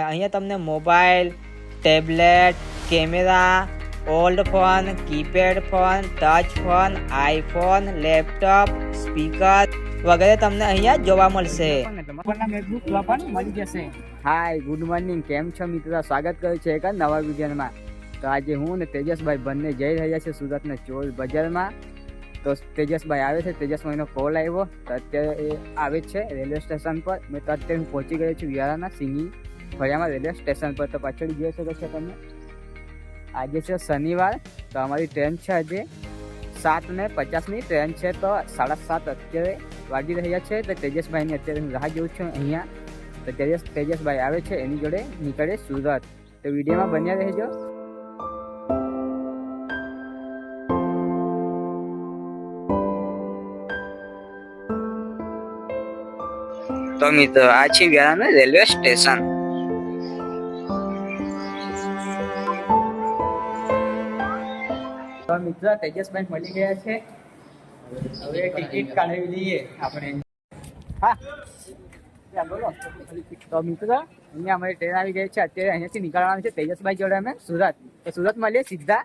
અહીંયા તમને mobile, tablet, camera, old phone, keypad phone, touch phone, iPhone, laptop, speaker વગેરે તમને અહીંયા જોવા મળશે. હાય ગુડ મોર્નિંગ કેમ છો મિત્રો? સ્વાગત કરું છે એક નવા વિડીયોમાં. તો આજે હું ને તેજસભાઈ બંને જઈ રહ્યા છે સુરતના ચોર બજારમાં. તો તેજસભાઈ આવે છે, તેજસભાઈનો કોલ આવ્યો. તો અત્યારે એ આવે છે રેલવે સ્ટેશન પર. મેં તો અત્યારે હું પહોંચી ગયો છું વ્યારાના સિંગી ફળિયામાં રેલવે સ્ટેશન પર તો પાછળ જોઈ શકો છો તમે. આજે છે શનિવાર, તો અમારી ટ્રેન છે આજે સાત ને પચાસની. ટ્રેન છે તો સાડા સાત અત્યારે વાગી રહ્યા છે, તો તેજસભાઈની અત્યારે હું રાહ જોઉં છું અહીંયા. તો તેજસ, તેજસભાઈ આવે છે, એની જોડે નીકળે સુરત. તો વિડીયોમાં બન્યા રહેજો. તો મિત્રો, આ છે વ્યારાનું રેલવે સ્ટેશન. તો મિત્રો તેજસભાઈ મળી ગયા છે. હવે ટિકિટ કાઢવી લઈએ આપણે. હા. બોલો. તો મિત્રો, અહીંયા અમારી ટ્રેન આવી ગઈ છે. અત્યારે અહીંયાથી નીકળવાનું છે તેજસભાઈ જોડે અમે સુરત. તો સુરત મળીએ સીધા.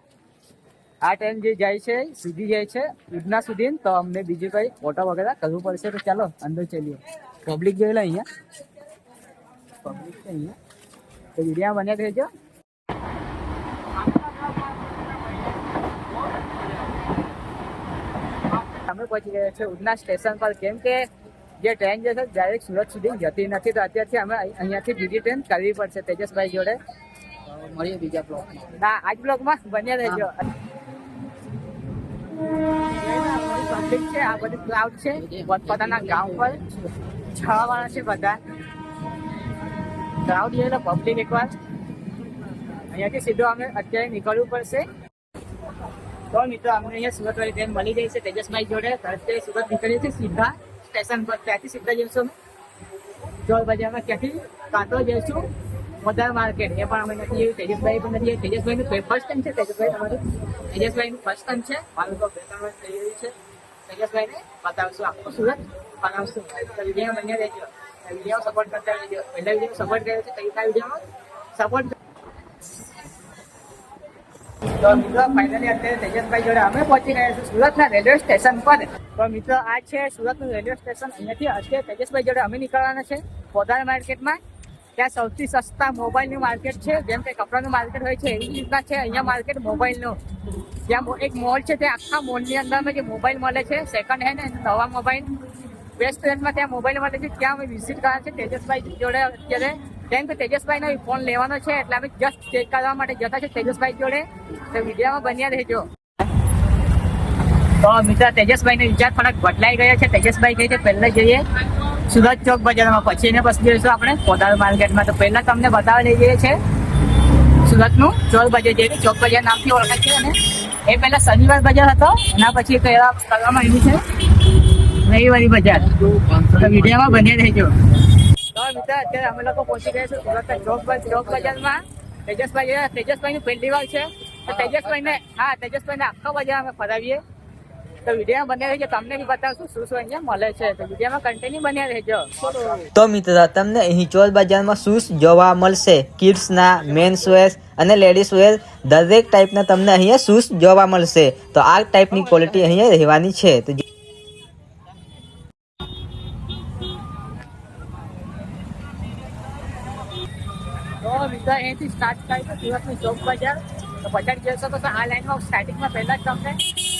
આ ટ્રેન જે જાય છે, સીધી જાય છે, ઉધના સુધી. તો અમને બીજું કઈ ફોટો વગેરે કરવું પડશે તો ચાલો, અંદર ચલીએ. પબ્લિક જોઈ અહીંયા. પબ્લિક છે અહીંયા. તો વિડીયા બન્યા રહેજો. અમે પહોંચી ગયા છે ઉધના સ્ટેશન પર. કેમ કે જે ટ્રેન જે છે ડાયરેક્ટ સુરત સુધી જતી નથી તો અત્યારથી અમે અહીંયાથી બીજી ટ્રેન કરવી પડશે તેજસભાઈ જોડે. મળીએ બીજા બ્લોક ના આજ બ્લોગમાં બન્યા રહેજો. પબ્લિક છે આ બધી ક્રાઉડ છે. પોતપોતાના ગામ પર છ વાળા છે બધા. ક્રાઉડ જોઈ લો પબ્લિક એકવાર. અહીંયાથી સીધો અમે અત્યારે નીકળવું પડશે. તો મિત્રો, અમને અહીંયા સુરત વાળી ટ્રેન મળી ગઈ છે, તેજસભાઈ જોડે. તરત સુરત નીકળીએ છીએ સીધા સ્ટેશન પર. ત્યાંથી સીધા જઈશું ચોર બજારમાં ત્યાંથી કાંતો જઈશું મોટા માર્કેટ. એ પણ અમે નથી જોયું તેજસભાઈ પણ નથી જોયું તેજસભાઈનું ફર્સ્ટ ટાઈમ છે. તેજસભાઈ તમારું? તેજસભાઈનું ફર્સ્ટ ટાઈમ છે. મારું તો બે, ત્રણ વર્ષ થઈ ગયું છે. તેજસભાઈને બતાવશું આખું સુરત. બનાવશું. વીડિયો બન્યા રહેજો. વીડિયો સપોર્ટ કરતા રહેજો. પહેલા વીડિયો સપોર્ટ કર્યો છે કઈ આ વિડીયોમાં સપોર્ટ તો મિત્રો ફાઇનલી અત્યારે તેજસભાઈ જોડે અમે પહોંચી ગયા છીએ સુરતના રેલવે સ્ટેશન પર. તો મિત્રો, આ છે સુરતનું રેલવે સ્ટેશન. અહીંયાથી અત્યારે તેજસભાઈ જોડે અમે નીકળવાના છે પોદાર માર્કેટમાં. ત્યાં સૌથી સસ્તા મોબાઈલનું માર્કેટ છે. જેમ કે કપડાનું માર્કેટ હોય છે, એવી રીતના છે અહીંયા માર્કેટ મોબાઈલનું. ત્યાં એક મોલ છે, ત્યાં આખા મોલની અંદરમાં જે મોબાઈલ મળે છે સેકન્ડ હેન્ડ અને નવા મોબાઈલ. બેસ્ટ રેન્જમાં ત્યાં મોબાઈલ મળે છે. ત્યાં અમે વિઝિટ કરવા છે. તેજસભાઈ જોડે અત્યારે કેમ કે તેજસભાઈનો ફોન લેવાનો છે એટલે અમે જસ્ટ ચેક કરવા માટે જતા છે તેજસભાઈ જોડે. તો વિડીયોમાં બન્યા રહેજો. તો મિત્ર, તેજસભાઈનો વિચાર થોડાક બદલાઈ ગયા છે. તેજસભાઈ કહે છે, પહેલા જઈએ સુરત ચોક બજારમાં, પછી એને પછી જઈશું આપણે પોતાના માર્કેટમાં. તો પહેલા તમને બતાવી લઈ જઈએ છે. સુરતનું ચોક બજાર, જે ચોક બજાર નામથી ઓળખાય છે અને એ પહેલા શનિવાર બજાર હતો, એના પછી કરવામાં આવ્યું છે? રવિવારી બજાર. તો વિડીયોમાં બન્યા રહેજો. તો અત્યારે અમે લોકો પહોંચી ગયા છે સુરતના ચોક ચોક બજારમાં. તેજસભાઈ. તેજસભાઈની પહેલી વાર છે તેજસભાઈને હા, તેજસભાઈને આખા બજાર અમે ફરાવીએ. તો મળે છે. તો વિડીયોમાં કન્ટિન્યુ બન્યા રહેજો. તો મિત્ર, તમને અહીં ચોર બજારમાં શૂઝ જોવા મળશે? કિડ્સના મેન્સ વેર અને લેડીઝ વેર દરેક ટાઈપના તમને અહીંયા શૂઝ જોવા મળશે? તો આ ટાઈપની ક્વોલિટી અહીંયા રહેવાની છે. તો તો મિત્ર અહીંથી સ્ટાર્ટ થાય તો સુરતની ચોક બજાર. તો પછાડી જઈ તો આ લાઈનમાં સ્ટાર્ટિંગમાં પહેલાં જ તમને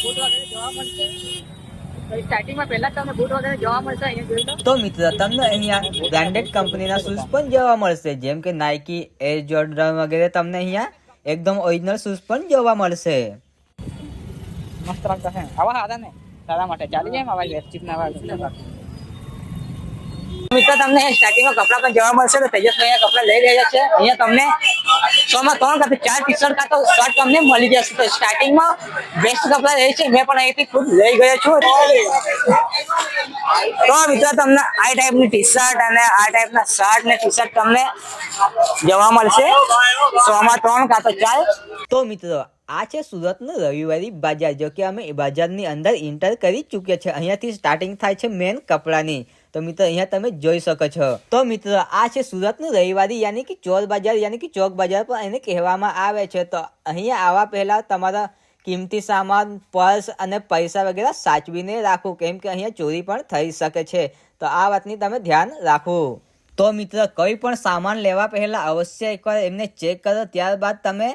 બૂટ વગેરે જોવા મળશે. સ્ટાર્ટિંગમાં પહેલા તમને બૂટ વગેરે જોવા મળશે અહીંયા તો મિત્ર તમને અહીંયા બ્રાન્ડેડ કંપનીના શૂઝ પણ જોવા મળશે. જેમ કે નાઇકી એર જોર્ડન વગેરે તમને અહીંયા એકદમ ઓરિજિનલ શૂઝ પણ જોવા મળશે. મસ્ત લાગતા છે. આવા સારા ને. તારા માટે. ચાલી જાય આવા વેસ્ટિક ના મિત્રો, તમને સ્ટાર્ટિંગમાં કપડા પણ જોવા મળશે તો તેજસભાઈ અહીંયા કપડા લઈ રહ્યા છે. અહીંયા તમને સોમાં ત્રણ કાં તો ચાર ટી શર્ટ કાં તો શર્ટ તમને મળી જશે. તો સ્ટાર્ટિંગમાં બેસ્ટ કપડા રહે છે, મેં પણ અહીંથી ખુદ લઈ ગયો છું. તો મિત્રો, તમને આ ટાઈપની ટી શર્ટ અને આ ટાઈપના શર્ટ ને ટી શર્ટ તમને જોવા મળશે. સોમાં ત્રણ કાં તો ચાર. તો મિત્રો, આ છે સુરતનું રવિવારી બજાર, જો કે અમે બજારની અંદર એન્ટર કરી ચૂક્યા છે. અહીંયાથી સ્ટાર્ટિંગ થાય છે મેન કપડાની. તો મિત્રો, અહીંયા તમે જોઈ શકો છો. તો મિત્રો, આ છે સુરતનું રવિવારી, યાની કે ચોર બજાર, યાની કે ચોક બજાર પણ એને કહેવામાં આવે છે. તો અહીંયા આવવા પહેલાં તમારા કિંમતી સામાન, પર્સ અને પૈસા વગેરે સાચવીને રાખવું કેમ કે અહીંયા ચોરી પણ થઈ શકે છે. તો આ વાતની તમે ધ્યાન રાખવું તો મિત્ર, કોઈ પણ સામાન લેવા પહેલાં અવશ્ય એકવાર એમને ચેક કરો, ત્યારબાદ તમે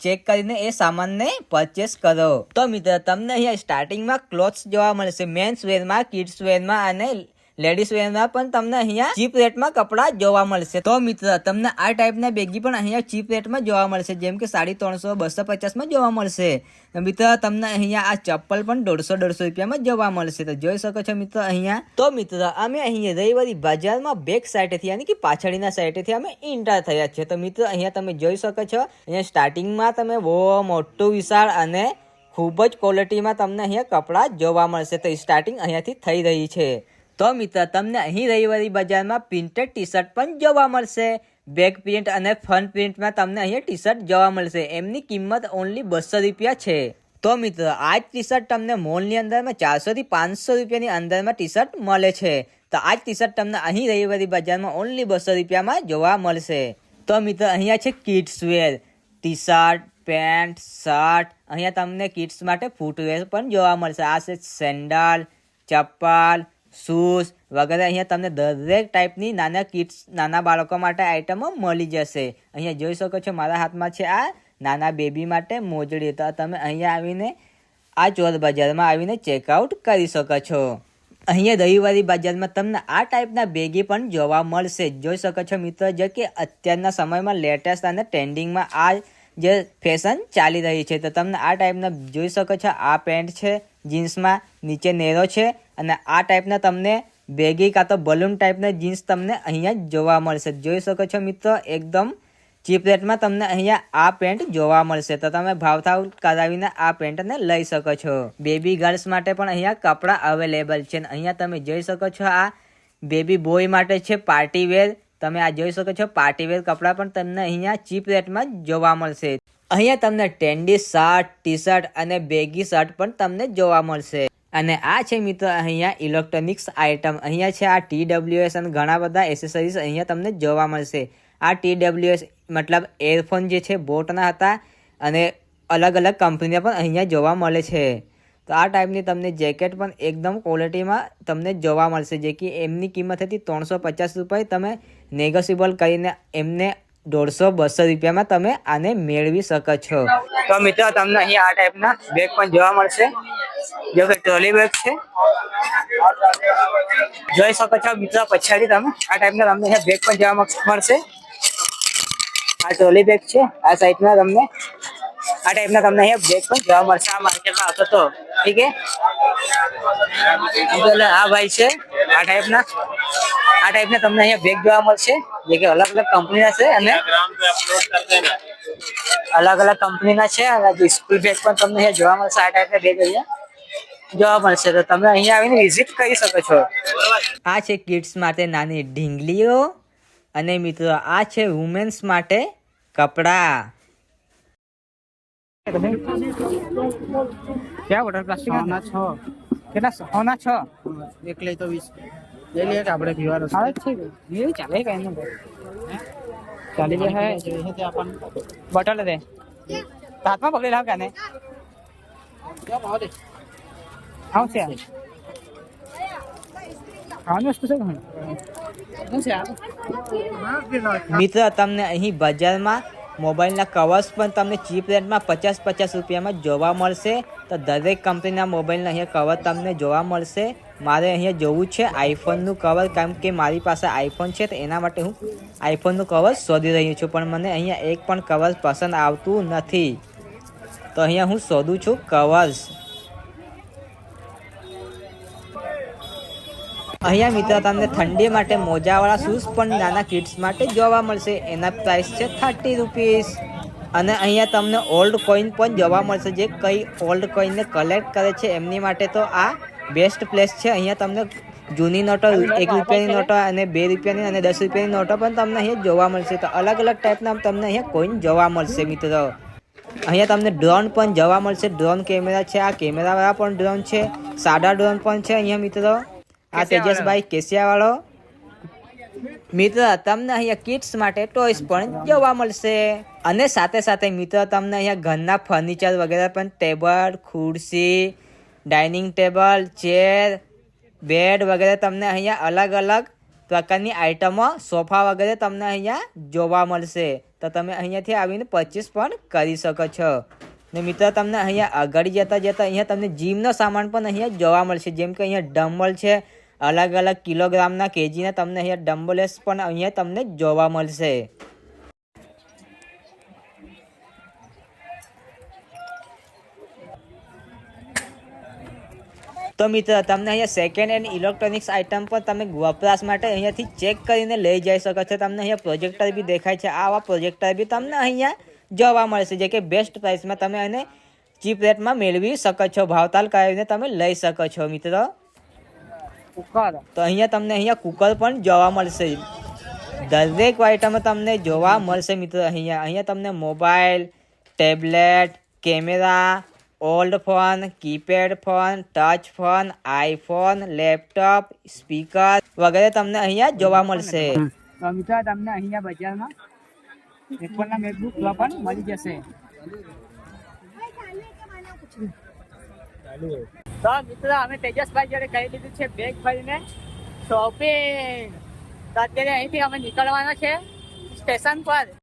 ચેક કરીને એ સામાનને પરચેસ કરો. તો મિત્ર, તમને અહીંયા સ્ટાર્ટિંગમાં ક્લોથ્સ જોવા મળશે. મેન્સ વેરમાં કિડ્સ વેરમાં અને લેડીઝ વેરમાં પણ તમને અહીંયા ચીપ રેટમાં કપડાં જોવા મળશે. તો મિત્ર, તમને આ ટાઈપના બેગી પણ અહીંયા ચીપ રેટમાં જોવા મળશે. જેમ કે સાડી ત્રણસો, બસો પચાસમાં જોવા મળશે. મિત્ર, તમને અહીંયા આ ચપ્પલ પણ દોઢસો દોઢસો રૂપિયામાં જોવા મળશે. તો જોઈ શકો છો મિત્ર અહીંયા. તો મિત્ર, અમે અહીંયા રવિવારી બજારમાં બેક સાઈડેથી યાની કે પાછળના સાઈડેથી અમે ઇન્ટર થયા છે તો મિત્ર, અહીંયા તમે જોઈ શકો છો, અહીંયા સ્ટાર્ટિંગમાં તમે બહુ મોટું વિશાળ અને ખૂબ જ ક્વોલિટીમાં તમને અહીંયા કપડાં જોવા મળશે. તો સ્ટાર્ટિંગ અહીંયાથી થઈ રહી છે. તો મિત્ર, તમને અહીં રવિવારી બજારમાં પ્રિન્ટેડ ટી શર્ટ પણ જોવા મળશે. બેક પ્રિન્ટ અને ફ્રન્ટ પ્રિન્ટમાં તમને અહીંયા ટી શર્ટ જોવા મળશે. એમની કિંમત ઓનલી બસો રૂપિયા છે. તો મિત્ર, આ જ ટી શર્ટ તમને મોલની અંદરમાં ચારસોથી પાંચસો રૂપિયાની અંદરમાં ટી શર્ટ મળે છે. તો આ જ ટી શર્ટ તમને અહીં રવિવારી બજારમાં ઓનલી બસો રૂપિયામાં જોવા મળશે. તો મિત્ર, અહીંયા છે kids wear T shirt pant shirt અહીંયા તમને કિડ્સ માટે ફૂટવેર પણ જોવા મળશે. આ છે સેન્ડલ ચપ્પલ શૂઝ વગેરે અહીંયા તમને દરેક ટાઈપની નાના કિડ્સ, નાના બાળકો માટે આઈટમો મળી જશે. અહીંયા જોઈ શકો છો મારા હાથમાં છે આ નાના બેબી માટે મોજડી. તો તમે અહીંયા આવીને આ ચોર બજારમાં આવીને ચેકઆઉટ કરી શકો છો. અહીંયા રવિવારી બજારમાં તમને આ ટાઈપના બેગી પણ જોવા મળશે. જોઈ શકો છો મિત્રો જે કે અત્યારના સમયમાં લેટેસ્ટ અને ટ્રેન્ડિંગમાં આ જે ફેશન ચાલી રહી છે. તો તમને આ ટાઈપના જોઈ શકો છો. આ પેન્ટ છે, જીન્સમાં નીચે નેરો છે અને આ ટાઈપના તમને બેગી કાં તો બલૂન ટાઈપના જીન્સ તમને અહીંયા જોવા મળશે. જોઈ શકો છો મિત્રો, એકદમ ચીપ રેટમાં તમને અહીંયા આ પેન્ટ જોવા મળશે. તો તમે ભાવથાવ કરાવીને આ પેન્ટને લઈ શકો છો. બેબી ગર્લ્સ માટે પણ અહીંયા કપડાં અવેલેબલ છે. અહીંયા તમે જોઈ શકો છો આ બેબી બોય માટે છે પાર્ટી વેર તમે આ જોઈ શકો છો પાર્ટી વેર કપડાં પણ તમને અહીંયા ચીપ રેટમાં જોવા મળશે. અહીંયા તમને ટેન્ડી શર્ટ ટી શર્ટ અને બેગી શર્ટ પણ તમને જોવા મળશે. અને આ છે મિત્ર અહીંયા ઇલેક્ટ્રોનિક્સ આઇટમ અહીંયા છે આ ટી ડબલ્યુએસ અને ઘણા બધા એસેસરીઝ અહીંયા તમને જોવા મળશે. આ ટી ડબલ્યુએસ મતલબ એરફોન જે છે, બોટના હતા અને અલગ અલગ કંપનીના પણ અહીંયા જોવા મળે છે. તો આ ટાઈપની તમને જેકેટ પણ એકદમ ક્વોલિટીમાં તમને જોવા મળશે. જે કે એમની કિંમત હતી ત્રણસો પચાસ રૂપિયા. તમે નેગોશિયેબલ કરીને એમને દોઢસો બસો રૂપિયામાં તમે આને મેળવી શકો છો. તો મિત્રો, તમને અહીંયા આ ટાઈપના બેગ પણ જોવા મળશે. જો કે ટ્રોલી બેગ છે. જોઈ શકો છો મિત્રો, પછાડી તમે આ ટાઈપના તમને અહીંયા બેગ પણ જોવા મળશે. આ ટ્રોલી બેગ છે, આ સાઈડના તમને આ ટાઈપના તમને અહીંયા બેગ પણ જોવા મળશે. આ માર્કેટમાં આવતો તો, ઠીક છે? આ ભાઈ છે, આ ટાઈપના. આ ટાઈપના તમને અહીંયા બેગ જોવા મળશે જે કે અલગ અલગ કંપનીના છે અને અલગ અલગ કંપનીના છે અને સ્કૂલ બેગ પણ તમને અહીંયા જોવા મળશે આ ટાઈપના બેગ અહીંયા જોવા મળશે. તો તમે અહીંયા આવીને વિઝિટ કરી શકો છો. આ છે કિડ્સ માટે નાની ઢીંગલીઓ. અને મિત્રો આ છે વુમેન્સ માટે કપડાં. ક્યાં વોટર પ્લાસ્ટિક? ના છ. કેટલા સોના છ? એક લઈ તો વીસ. લઈ લઈએ કે આપણે પીવાનો છે આવે છે એ ચાલે કઈ નહીં ચાલી જાય હે જોઈએ તે આપણને બોટલ દે હાથમાં પકડી લાવ કાને કેમ આવો દે આવું છે ખાવાની વસ્તુ છે કે નહીં? શું છે આ મિત્રો તમને અહીં બજારમાં મોબાઈલના કવર્સ પણ તમને ચીપ રેટમાં પચાસ પચાસ રૂપિયામાં જોવા મળશે. તો દરેક કંપનીના મોબાઈલના અહીંયા કવર તમને જોવા મળશે. મારે અહીંયા જોવું છે આઈફોનનું કવર કારણ કે મારી પાસે આઈફોન છે, તો એના માટે હું આઈફોનનું કવર શોધી રહ્યો છું. પણ મને અહીંયા એક પણ કવર પસંદ આવતું નથી. તો અહીંયા હું શોધું છું કવર્સ અહીંયા મિત્રો તમને ઠંડી માટે મોજાવાળા શૂઝ પણ નાના કિડ્સ માટે જોવા મળશે. એના પ્રાઇસ છે થર્ટી રૂપીસ અને અહીંયા તમને ઓલ્ડ કોઈન પણ જોવા મળશે. જે કઈ ઓલ્ડ કોઈનને કલેક્ટ કરે છે, એમની માટે તો આ બેસ્ટ પ્લેસ છે. અહીંયા તમને જૂની નોટો એક રૂપિયાની નોટો અને બે રૂપિયાની અને દસ રૂપિયાની નોટો પણ તમને અહીંયા જોવા મળશે. તો અલગ અલગ ટાઈપના તમને અહીંયા કોઈન જોવા મળશે મિત્રો. અહીંયા તમને ડ્રોન પણ જોવા મળશે. ડ્રોન કેમેરા છે. આ કેમેરાવાળા પણ ડ્રોન છે. સાદા ડ્રોન પણ છે અહીંયા મિત્રો. આ તેજસભાઈ કેસિયા વાળો મિત્ર તમને અહીંયા કિડ્સ માટે ટોયસ પણ જોવા મળશે. અને સાથે સાથે મિત્ર તમને અહીંયા ઘરના ફર્નિચર વગેરે પણ ટેબલ ખુરશી ડાઇનિંગ ટેબલ, ચેર, બેડ વગેરે તમને અહીંયા અલગ અલગ પ્રકારની આઇટમો, સોફા વગેરે તમને અહીંયા જોવા મળશે. તો તમે અહીંયાથી આવીને પરચેસ પણ કરી શકો છો. ને મિત્ર, તમને અહીંયા આગળ જતા જતા અહીંયા તમને જીમનો સામાન પણ અહીંયા જોવા મળશે. જેમ કે અહીંયા ડમ્બલ છે અલગ અલગ કિલોગ્રામના કેજીના તમને અહીંયા ડમ્બલેસ પણ અહીંયા તમને જોવા મળશે. તો મિત્ર તમને અહીંયા સેકન્ડ હેન્ડ ઇલેક્ટ્રોનિક્સ આઇટમ પણ તમે વપરાશ માટે અહીંયાથી ચેક કરીને લઈ જઈ શકો છો. તમને અહીંયા પ્રોજેક્ટર બી દેખાય છે. આવા પ્રોજેક્ટર બી તમને અહીંયા જોવા મળશે. જે કે બેસ્ટ પ્રાઇસમાં તમે એને ચીપ રેટમાં મેળવી શકો છો. ભાવતાલ કરાવીને તમે લઈ શકો છો મિત્ર. કુકર તો અહીંયા તમને અહીંયા કુકર પણ જોવા મળશે. દરેક આઇટમ તમને જોવા મળશે મિત્રો અહીંયા. અહીંયા તમને mobile tablet camera old phone, keypad phone, touch phone, iPhone, laptop, speaker વગેરે તમને અહીંયા જોવા મળશે. તો તમને અહીંયા બજારમાં એપલના મેકબુક પણ મળી જશે. તો મિત્રો, અમે તેજસભાઈ જોડે કહી દીધું છે બેગ ભરીને શોપિંગ અત્યારે અહીંથી અમે નીકળવાના છે સ્ટેશન પર.